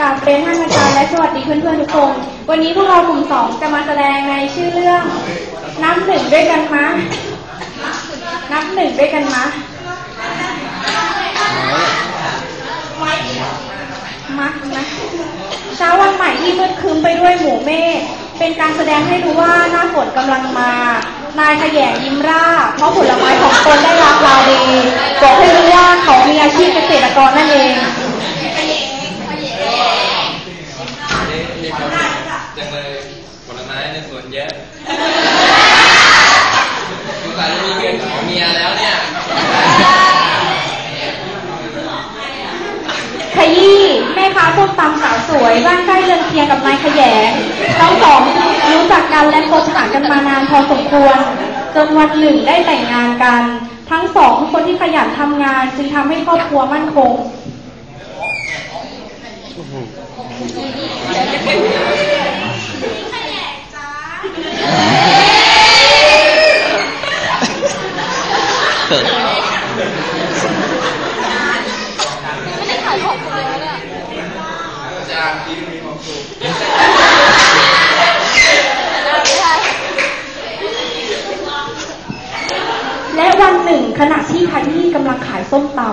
ราบเรียนท่านอาจารย์และสวัสดีเพื่อนๆทุกคน วันนี้พวกเรากลุ่มสองจะมาแสดงในชื่อเรื่องนับหนึ่งด้วยกันมะนับหนึ่งด้วยกันมะมักนะเช้าวันใหม่ที่มืดครึ้มไปด้วยหมู่เมฆเป็นการแสดงให้รู้ว่าหน้าฝนกำลังมา นายขยงยิ้มร่า เพราะผลไม้ของตนได้รับราดีบอกให้รู้ว่าเขามีอาชีพเกษตรกรนั่นเองี่ครับจังเลยผลไม้ในสวนเยอะสงสัยจะมีเงินของเมียแล้วเนี่ยขยี้แม่ค้าส้มตำสาวสวยบ้านใกล้เรือนเคียงกับนายขยงทั้งสองรู้จักกันและคบหากันมานานพอสมควร จนวันหนึ่งได้แต่งงานกัน ทั้งสองคนที่ขยันทำงานจึงทำให้ครอบครัวมั่นคง และวันหนึ่งขณะที่ขยี้กำลังขายส้มตำ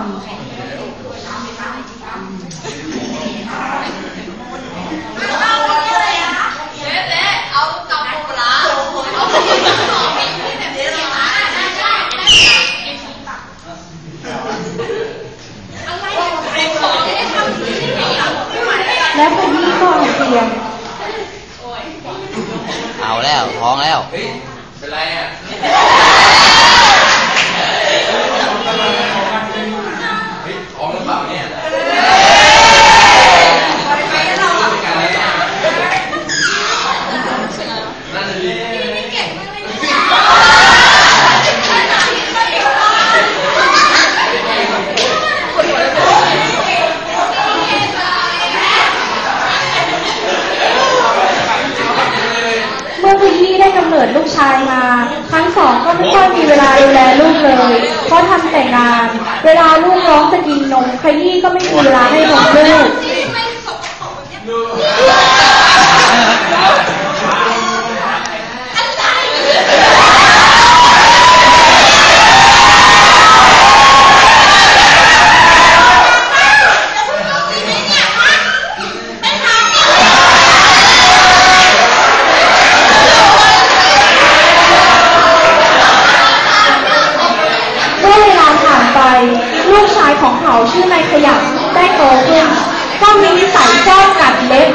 แบบนี้เละอะไรเป็นของไม่ได้ทำที่นี่อะไม่ไหวแล้วและขยี้ก็เอาเตียงเอาแล้วท้องแล้ว เป็นไรอะ ลูกร้องจะกินนมขยี้ก็ไม่มีเวลาให้นมลูก เขาชื่อนายขยันได้โตขึ้นก็มีนิสัยชอบกัดเล็บ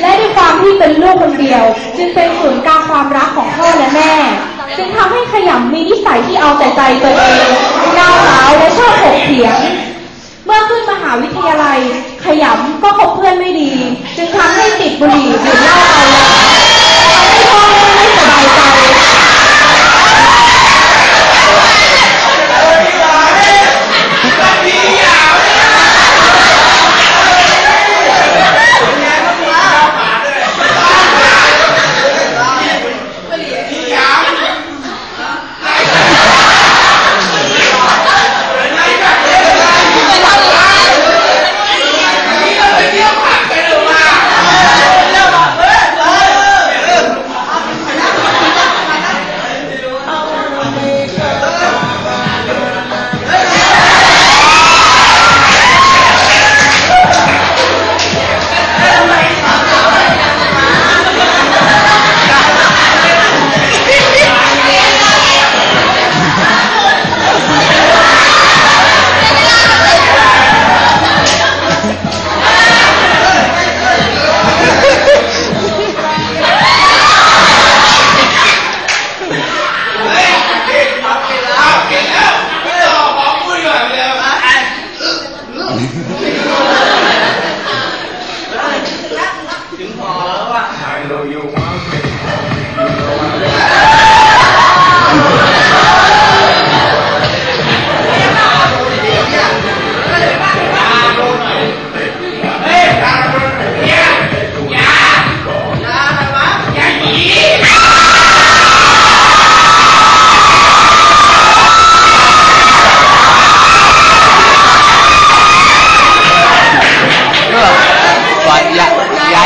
และด้วยความที่เป็นลูกคนเดียว จึงเป็นศูนย์กลางความรักของพ่อและแม่ จึงทำให้ขยำมีนิสัยที่เอาแต่ใจตัวเองก้าวร้าวและชอบถกเถียง เมื่อขึ้นมหาวิทยาลัย ขยำก็คบเพื่อนไม่ดี จึงทำให้ติดบุหรี่ดื่มเหล้าเอา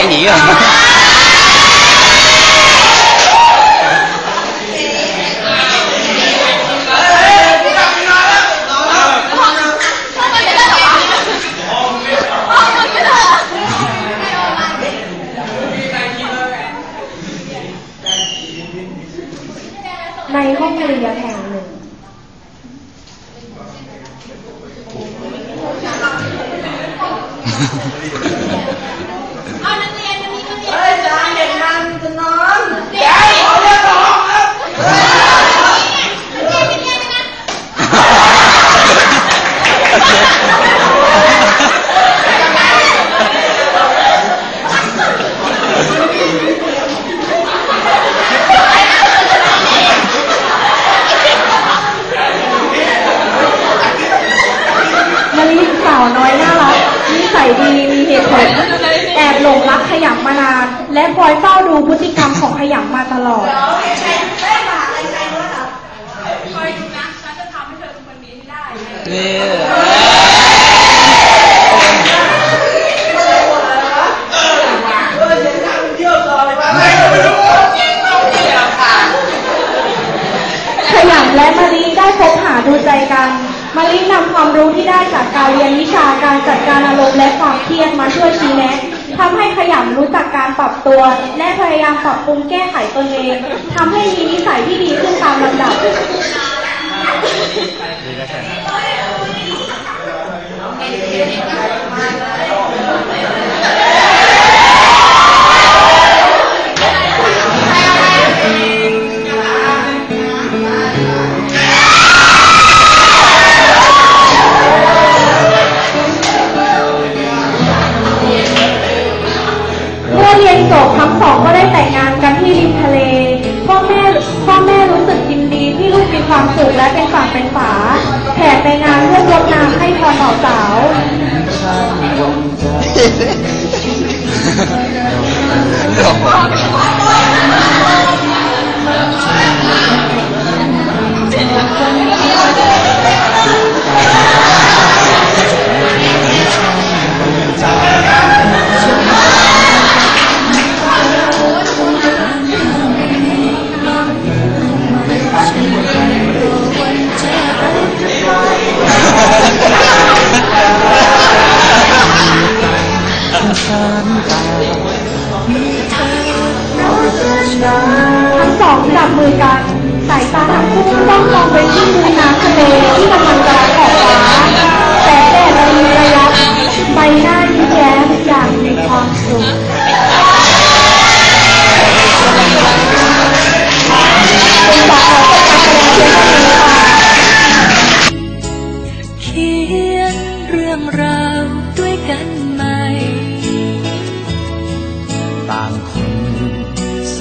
太你啊！ในห้องเรียนแห่งหนึ่ง วิชาการจัดการอารมณ์และความเครียดมาช่วยชี้แนะทำให้ขยำรู้จักการปรับตัว และพยายามปรับปรุงแก้ไขตนเองทำให้มีนิสัยที่ดีขึ้นตามลำดับเน้ำ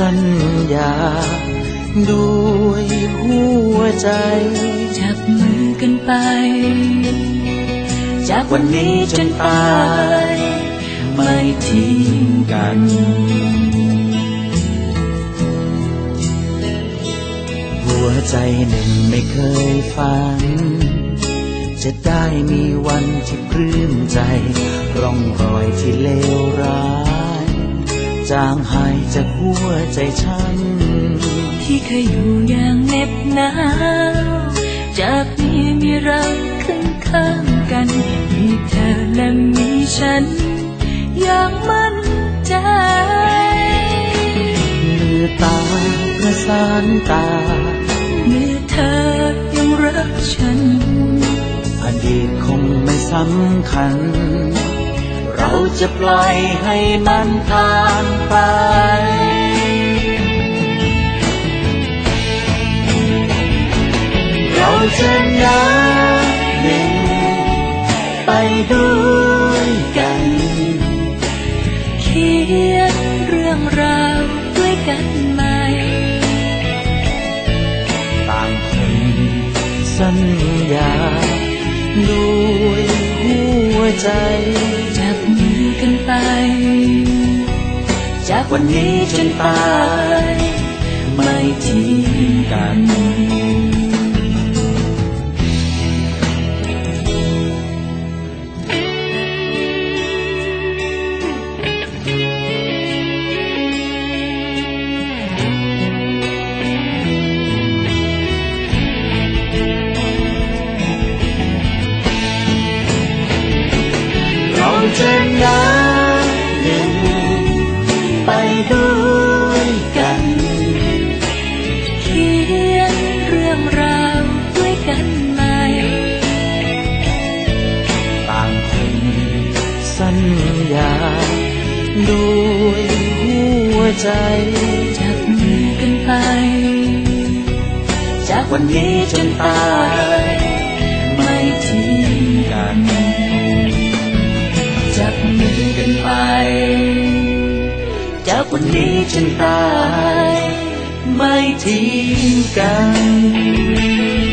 สัญญา ด้วยหัวใจ จับมือกันไป จากวันนี้จนตาย ไม่ทิ้งกันหัวใจหนึ่งไม่เคยฝัน จะได้มีวันที่ปลื้มใจ ร่องรอยที่เลวร้าย จางหายจากหัวใจฉัน ที่เคยอยู่อย่างเน็บหนาวจากนี้มีเราข้างข้างกัน มีเธอและมีฉัน อย่างมั่นใจมือตาประสานตาเมื่อเธอยังรักฉัน อดีตคงไม่สำคัญ เราจะปล่อยให้มันผ่านไป เราจะนับหนึ่งไปด้วยกัน เขียนเรื่องราวด้วยกันไหม่ต่างคนสัญญาด้วยหัวใจ วันนี้จนตาย ไม่ทิ้งกัน ด้วยหัวใจจับมือกันไป จากวันนี้จนตาย ไม่ทิ้งกันจับมือกันไป จากวันนี้จนตาย ไม่ทิ้งกัน